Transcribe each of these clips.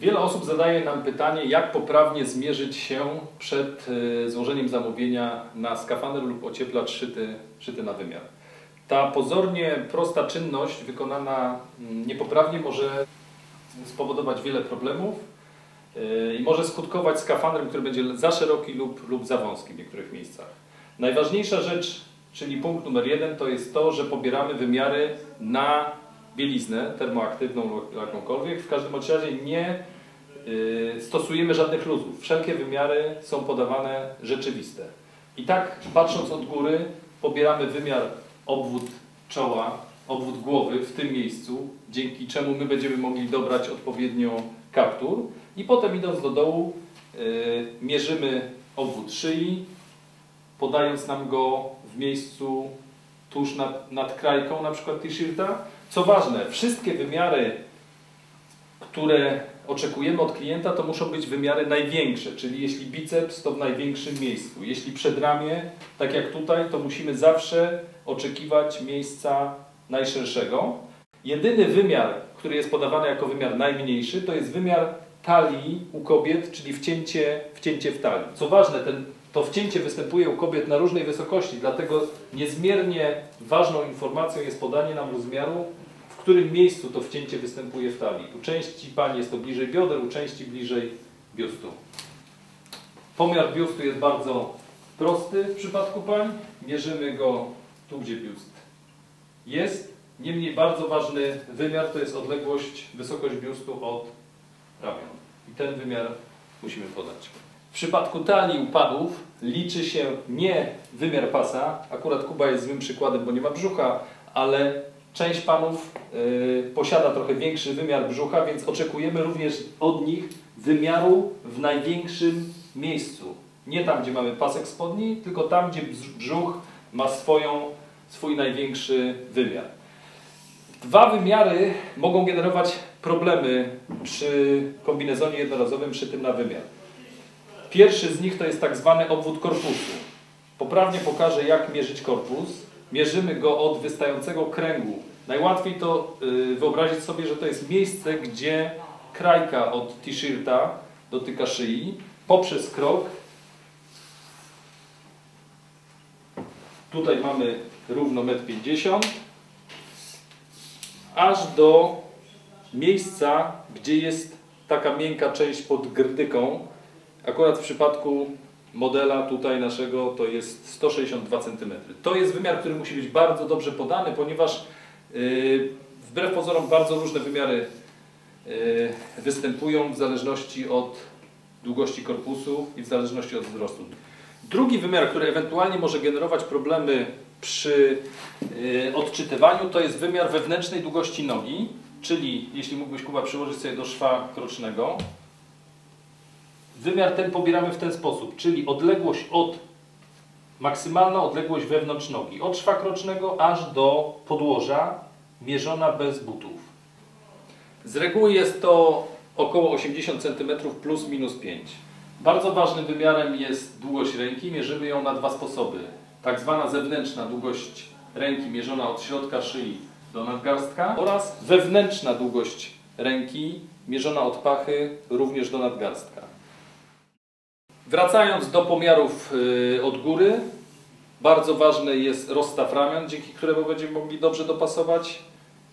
Wiele osób zadaje nam pytanie, jak poprawnie zmierzyć się przed y, złożeniem zamówienia na skafander lub ocieplacz szyty, szyty na wymiar. Ta pozornie prosta czynność wykonana mm, niepoprawnie może spowodować wiele problemów y, i może skutkować skafandrem, który będzie za szeroki lub, lub za wąski w niektórych miejscach. Najważniejsza rzecz, czyli punkt numer jeden, to jest to, że pobieramy wymiary na bieliznę termoaktywną jakąkolwiek. W każdym razie nie y, stosujemy żadnych luzów. Wszelkie wymiary są podawane rzeczywiste. I tak patrząc od góry pobieramy wymiar obwód czoła, obwód głowy w tym miejscu, dzięki czemu my będziemy mogli dobrać odpowiednio kaptur i potem idąc do dołu y, mierzymy obwód szyi, podając nam go w miejscu tuż nad, nad krajką na przykład t-shirta. Co ważne, wszystkie wymiary, które oczekujemy od klienta, to muszą być wymiary największe, czyli jeśli biceps, to w największym miejscu. Jeśli przedramię, tak jak tutaj, to musimy zawsze oczekiwać miejsca najszerszego. Jedyny wymiar, który jest podawany jako wymiar najmniejszy, to jest wymiar talii u kobiet, czyli wcięcie, wcięcie w talii. Co ważne, ten, to wcięcie występuje u kobiet na różnej wysokości, dlatego niezmiernie ważną informacją jest podanie nam rozmiaru, w którym miejscu to wcięcie występuje w talii. U części pań jest to bliżej bioder, u części bliżej biustu. Pomiar biustu jest bardzo prosty w przypadku pań. Mierzymy go tu, gdzie biust jest. Niemniej bardzo ważny wymiar to jest odległość, wysokość biustu od ramion. I ten wymiar musimy podać. W przypadku talii upadów liczy się nie wymiar pasa, akurat Kuba jest złym przykładem, bo nie ma brzucha, ale część panów y, posiada trochę większy wymiar brzucha, więc oczekujemy również od nich wymiaru w największym miejscu. Nie tam, gdzie mamy pasek spodni, tylko tam, gdzie brzuch ma swoją, swój największy wymiar. Dwa wymiary mogą generować problemy przy kombinezonie jednorazowym szytym na wymiar. Pierwszy z nich to jest tak zwany obwód korpusu. Poprawnie pokażę, jak mierzyć korpus. Mierzymy go od wystającego kręgu. Najłatwiej to y, wyobrazić sobie, że to jest miejsce, gdzie krajka od t-shirta dotyka szyi. Poprzez krok tutaj mamy równo 1,50 m aż do miejsca, gdzie jest taka miękka część pod grdyką. Akurat w przypadku modela tutaj naszego to jest 162 cm. To jest wymiar, który musi być bardzo dobrze podany, ponieważ yy, wbrew pozorom bardzo różne wymiary yy, występują w zależności od długości korpusu i w zależności od wzrostu. Drugi wymiar, który ewentualnie może generować problemy przy y, odczytywaniu, to jest wymiar wewnętrznej długości nogi, czyli jeśli mógłbyś Kuba przyłożyć sobie do szwa krocznego, wymiar ten pobieramy w ten sposób, czyli odległość od, maksymalna odległość wewnątrz nogi, od szwa krocznego aż do podłoża, mierzona bez butów. Z reguły jest to około 80 cm plus minus 5 bardzo ważnym wymiarem jest długość ręki. Mierzymy ją na dwa sposoby. Tak zwana zewnętrzna długość ręki mierzona od środka szyi do nadgarstka oraz wewnętrzna długość ręki mierzona od pachy również do nadgarstka. Wracając do pomiarów y, od góry, bardzo ważny jest rozstaw ramion, dzięki któremu będziemy mogli dobrze dopasować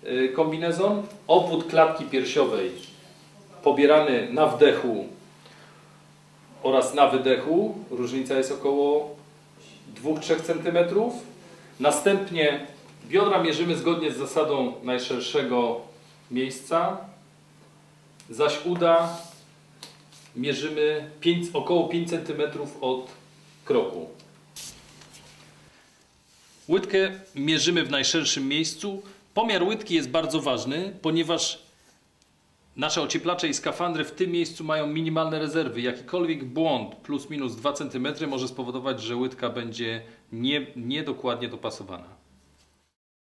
y, kombinezon. Obwód klatki piersiowej pobierany na wdechu oraz na wydechu. Różnica jest około 2-3 cm. Następnie biodra mierzymy zgodnie z zasadą najszerszego miejsca, zaś uda mierzymy 5, około 5 cm od kroku. Łydkę mierzymy w najszerszym miejscu. Pomiar łydki jest bardzo ważny, ponieważ Nasze ocieplacze i skafandry w tym miejscu mają minimalne rezerwy. Jakikolwiek błąd plus minus 2 cm może spowodować, że łydka będzie niedokładnie nie dopasowana.